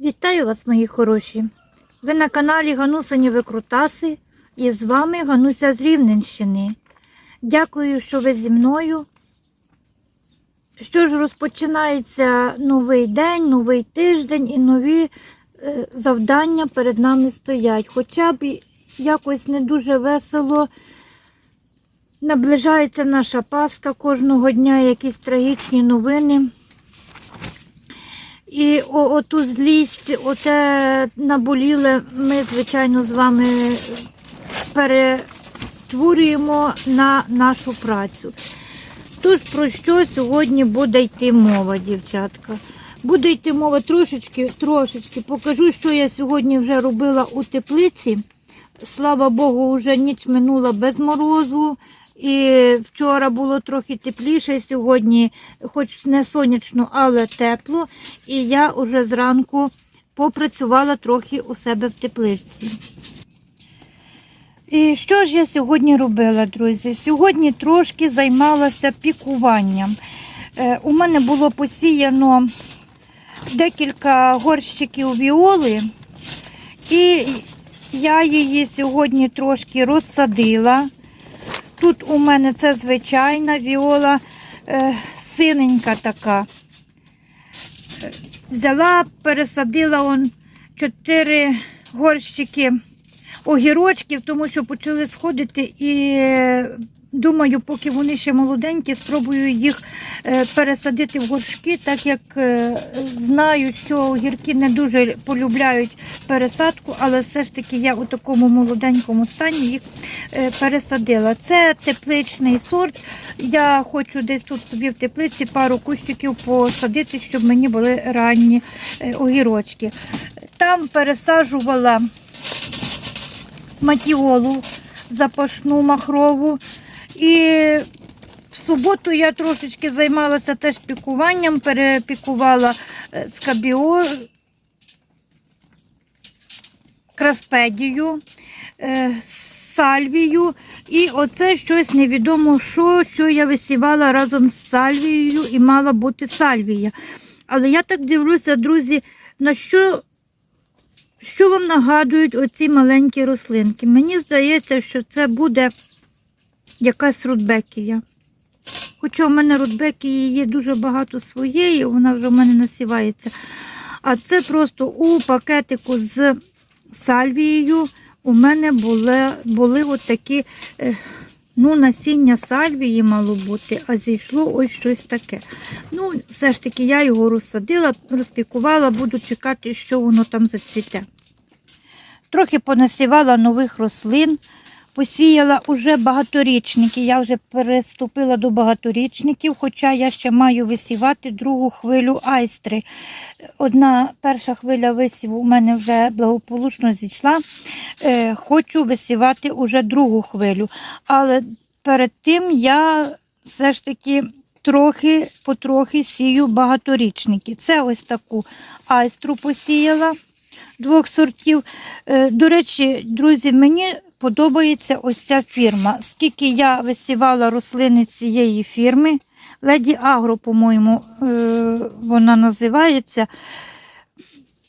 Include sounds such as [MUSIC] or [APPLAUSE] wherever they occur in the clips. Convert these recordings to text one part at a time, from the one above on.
Вітаю вас, мої хороші! Ви на каналі Ганусині Викрутаси і з вами Гануся з Рівненщини. Дякую, що ви зі мною. Що ж, розпочинається новий день, новий тиждень і нові е, завдання перед нами стоять. Хоча б якось не дуже весело. Наближається наша Пасха кожного дня, якісь трагічні новини. І оту злість, оте наболіле, ми, звичайно, з вами перетворюємо на нашу працю. Тож про що сьогодні буде йти мова, дівчатка? Буде йти мова трошечки, трошечки. Покажу, що я сьогодні вже робила у теплиці. Слава Богу, вже ніч минула без морозу. І вчора було трохи тепліше, сьогодні, хоч не сонячно, але тепло. І я вже зранку попрацювала трохи у себе в тепличці. І що ж я сьогодні робила, друзі? Сьогодні трошки займалася пікуванням. Е, у мене було посіяно декілька горщиків віоли, і я її сьогодні трошки розсадила. Тут у мене це звичайна віола е, синенька така. Е, Взяла, пересадила он чотири горщики огірочків, тому що почали сходити і е, думаю, поки вони ще молоденькі, спробую їх е, пересадити в горшки, так як е, знаю, що огірки не дуже полюбляють пересадку, але все ж таки я у такому молоденькому стані їх е, пересадила. Це тепличний сорт. Я хочу десь тут собі в теплиці пару кущиків посадити, щоб мені були ранні огірочки. Там пересаджувала матіолу запашну махрову. І в суботу я трошечки займалася теж пікуванням, перепікувала е, скабіо, краспедію, е, сальвію. І оце щось невідомо, що, що я висівала разом з сальвією і мала бути сальвія. Але я так дивлюся, друзі, на що що вам нагадують оці маленькі рослинки? Мені здається, що це буде якась рудбекія. Хоча в мене рудбекії є дуже багато своєї, вона вже в мене насівається. А це просто у пакетику з сальвією у мене були, були от е, ну, насіння сальвії мало бути, а зійшло ось щось таке. Ну, все ж таки, я його розсадила, розпікувала, буду чекати, що воно там зацвіте. Трохи понасівала нових рослин, посіяла уже багаторічники. Я вже переступила до багаторічників, хоча я ще маю висівати другу хвилю айстри. Одна перша хвиля висіву у мене вже благополучно зійшла. Е, хочу висівати уже другу хвилю. Але перед тим я все ж таки трохи потрохи сію багаторічники. Це ось таку айстру посіяла двох сортів. Е, До речі, друзі, мені подобається ось ця фірма. Скільки я висівала рослини цієї фірми, Леді Агро, по-моєму, е, вона називається.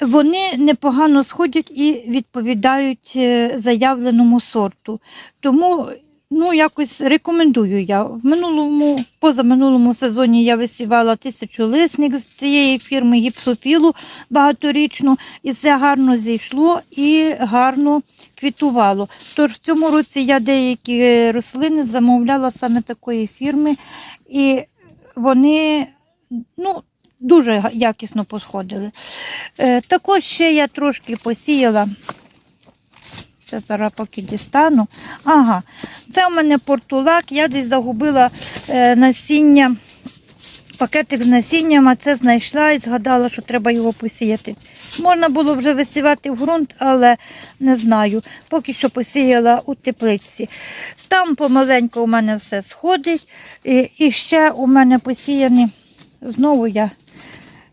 Вони непогано сходять і відповідають е, заявленому сорту. Тому ну, якось рекомендую я. В минулому, позаминулому сезоні я висівала тисячолисник з цієї фірми гіпсофілу багаторічну, і все гарно зійшло і гарно квітувало. Тож в цьому році я деякі рослини замовляла саме такої фірми, і вони ну, дуже якісно посходили. Е, також ще я трошки посіяла. Це зараз поки дістану. Ага, це у мене портулак. Я десь загубила е, насіння, пакетик з насінням, а це знайшла і згадала, що треба його посіяти. Можна було вже висівати в ґрунт, але не знаю. Поки що посіяла у тепличці. Там помаленьку у мене все сходить. І, і ще у мене посіяні, знову я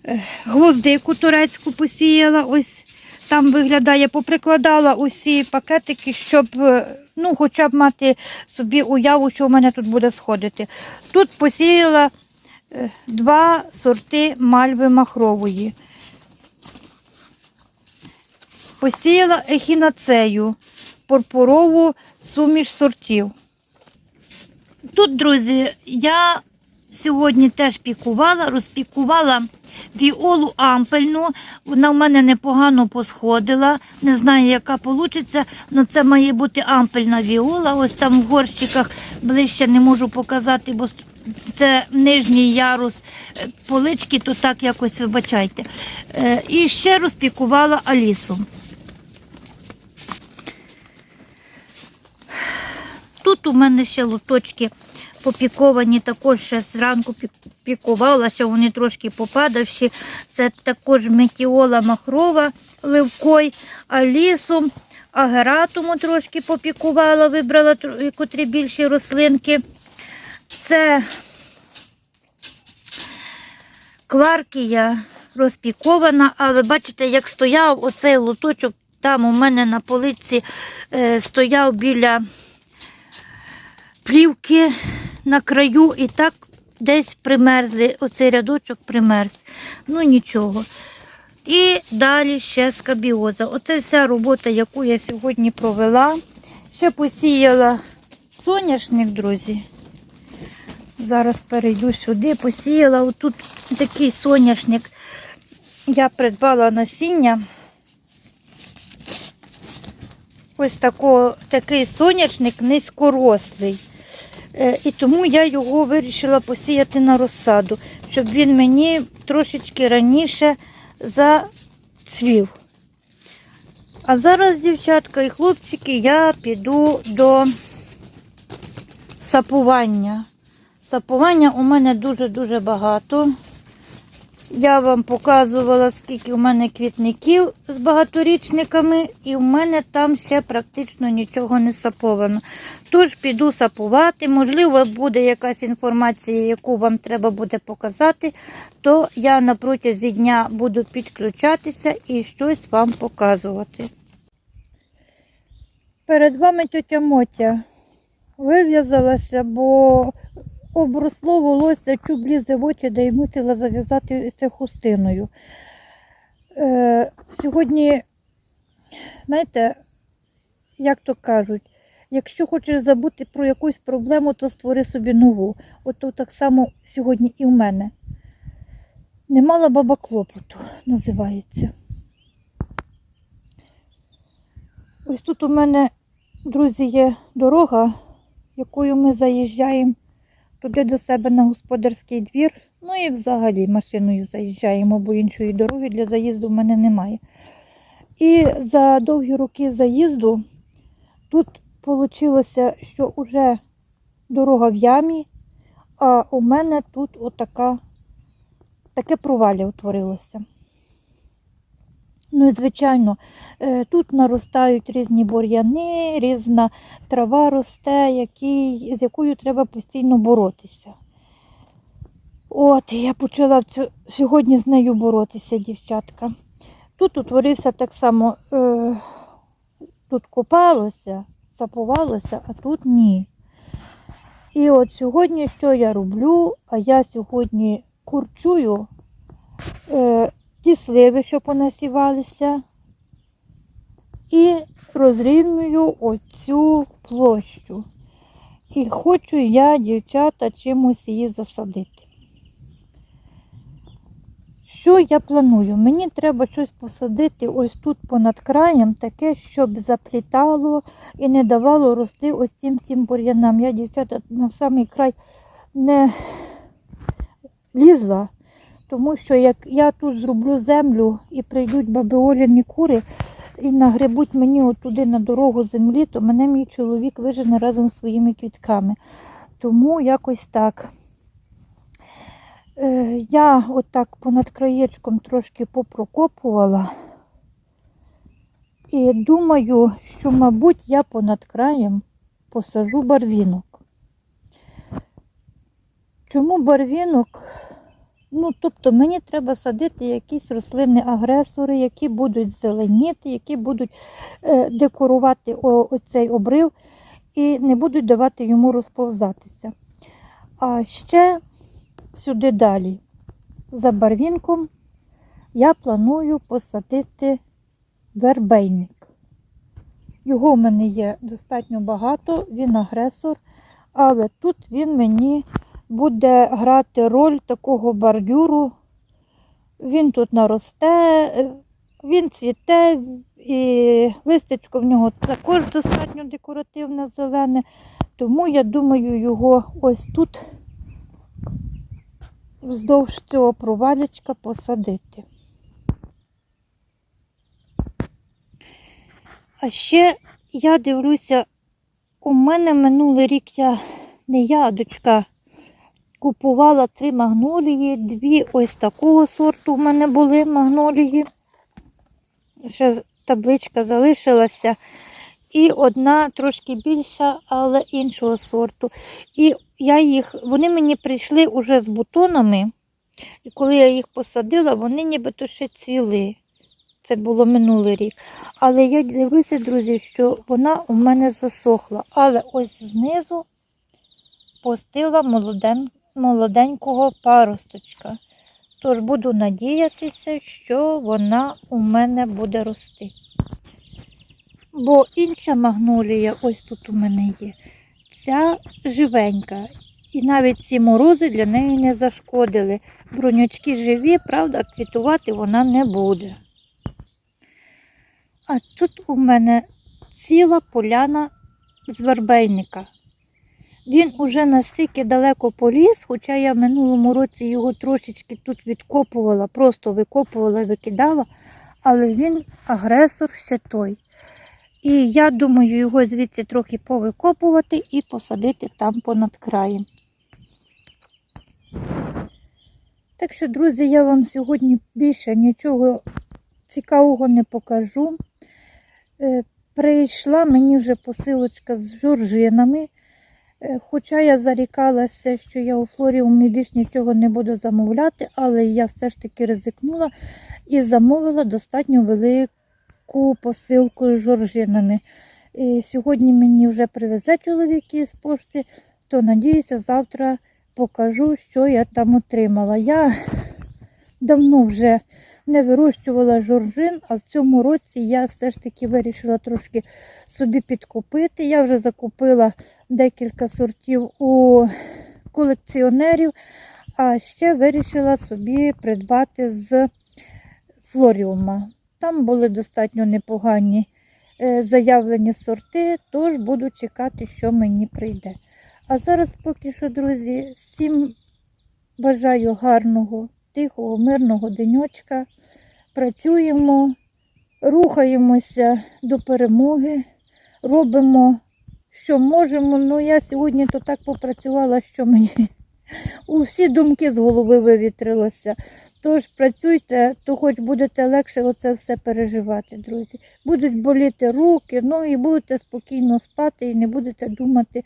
е, гвоздику турецьку посіяла. Ось там виглядає, поприкладала усі пакетики, щоб е, ну, хоча б мати собі уяву, що в мене тут буде сходити. Тут посіяла е, два сорти мальви махрової. посіяла ехінацею, пурпурову суміш сортів. Тут, друзі, я сьогодні теж пікувала, розпікувала віолу ампельну. Вона в мене непогано посходила. Не знаю, яка вийде, але це має бути ампельна віола. Ось там в горщиках ближче не можу показати, бо це нижній ярус е, полички, то так якось вибачайте. Е, І ще розпікувала Алісу. Тут у мене ще луточки попіковані, також ще зранку пік- пікувала, ще вони трошки попадавші. Це також метіола махрова ливкой, алісом, агератуму трошки попікувала, вибрала котрі більші рослинки. Це кларкія розпікована, але бачите, як стояв оцей лоточок, там у мене на полиці е, стояв біля плівки на краю і так десь примерзли, оцей рядочок примерз. Ну нічого. І далі ще скабіоза. Оце вся робота, яку я сьогодні провела. Ще посіяла соняшник, друзі. Зараз перейду сюди, посіяла. Отут такий соняшник. Я придбала насіння. Ось такий соняшник низькорослий. Е, І тому я його вирішила посіяти на розсаду, щоб він мені трошечки раніше зацвів. А зараз, дівчатка і хлопчики, я піду до сапування. Сапування у мене дуже-дуже багато. Я вам показувала, скільки у мене квітників з багаторічниками, і в мене там ще практично нічого не саповано. Тож піду сапувати. Можливо, буде якась інформація, яку вам треба буде показати, то я на протязі дня буду підключатися і щось вам показувати. Перед вами тетя Мотя вив'язалася, бо обросло волосся, чуб лізе в очі, де й мусила зав'язати це хустиною. Е, сьогодні, знаєте, як то кажуть, якщо хочеш забути про якусь проблему, то створи собі нову. От то так само сьогодні і в мене. Не мала баба клопоту, називається. Ось тут у мене, друзі, є дорога, якою ми заїжджаємо туди до себе на господарський двір. Ну і взагалі машиною заїжджаємо, бо іншої дороги для заїзду в мене немає. І за довгі роки заїзду тут вийшло, що вже дорога в ямі, а у мене тут отака, таке провалля утворилося. Ну і звичайно, е, тут наростають різні бур'яни, різна трава росте, які, з якою треба постійно боротися. От, я почала сьогодні з нею боротися, дівчатка. Тут утворився так само, е, тут копалося, сапувалося, а тут ні. І от сьогодні що я роблю? А я сьогодні курчую е, ті сливи, що понасівалися, і розрівнюю оцю площу. І хочу я, дівчата, чимось її засадити. Що я планую? Мені треба щось посадити ось тут понад краєм, таке, щоб заплітало і не давало рости ось цим цим бур'янам. Я, дівчата, на самий край не лізла, тому що як я тут зроблю землю і прийдуть бабиоляні кури і нагребуть мені отуди на дорогу землі, то мене мій чоловік вижене разом з своїми квітками. Тому якось так. Е, Я отак понад краєчком трошки попрокопувала. І думаю, що, мабуть, я понад краєм посажу барвінок. Чому барвінок? Ну, тобто мені треба садити якісь рослини агресори, які будуть зеленіти, які будуть е, декорувати о, оцей обрив і не будуть давати йому розповзатися. А ще сюди далі, за барвінком, я планую посадити вербейник. Його в мене є достатньо багато, він агресор, але тут він мені буде грати роль такого бордюру. Він тут наросте, він цвіте, і листячко в нього також достатньо декоративне зелене. Тому я думаю його ось тут вздовж цього провалячка посадити. А ще я дивлюся, у мене минулий рік я, не я, а дочка, купувала три магнолії, дві ось такого сорту в мене були магнолії. Ще табличка залишилася. І одна трошки більша, але іншого сорту. І я їх, вони мені прийшли уже з бутонами. І коли я їх посадила, вони нібито ще цвіли. Це було минулий рік. Але я дивлюся, друзі, що вона у мене засохла. Але ось знизу пустила молоден, молоденького паросточка. Тож буду надіятися, що вона у мене буде рости. Бо інша магнолія, ось тут у мене є, ця живенька. І навіть ці морози для неї не зашкодили. Бронячки живі, правда, квітувати вона не буде. А тут у мене ціла поляна з вербейника. Він уже настільки далеко поліз, хоча я в минулому році його трошечки тут відкопувала, просто викопувала викидала, але він агресор ще той. І я думаю його звідси трохи повикопувати і посадити там понад краєм. Так що, друзі, я вам сьогодні більше нічого цікавого не покажу. Е, Прийшла мені вже посилочка з жоржинами. Е, Хоча я зарікалася, що я у флоріумі більш нічого не буду замовляти, але я все ж таки ризикнула і замовила достатньо велику посилку з жоржинами. І сьогодні мені вже привезе чоловік із пошти, то надіюся, завтра покажу, що я там отримала. Я давно вже не вирощувала жоржин, а в цьому році я все ж таки вирішила трошки собі підкупити. Я вже закупила декілька сортів у колекціонерів, а ще вирішила собі придбати з флоріума. Там були достатньо непогані е, заявлені сорти, тож буду чекати, що мені прийде. А зараз поки що, друзі, всім бажаю гарного, тихого, мирного денечка. Працюємо, рухаємося до перемоги, робимо, що можемо. Ну, я сьогодні то так попрацювала, що мені [LAUGHS] у всі думки з голови вивітрилося. Тож працюйте, то хоч будете легше оце все переживати, друзі. Будуть боліти руки, ну і будете спокійно спати і не будете думати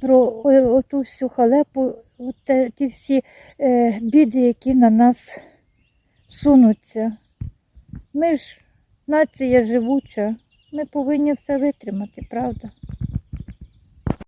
про е, оту всю халепу, те- ті всі е, біди, які на нас сунуться. Ми ж нація живуча, ми повинні все витримати, правда?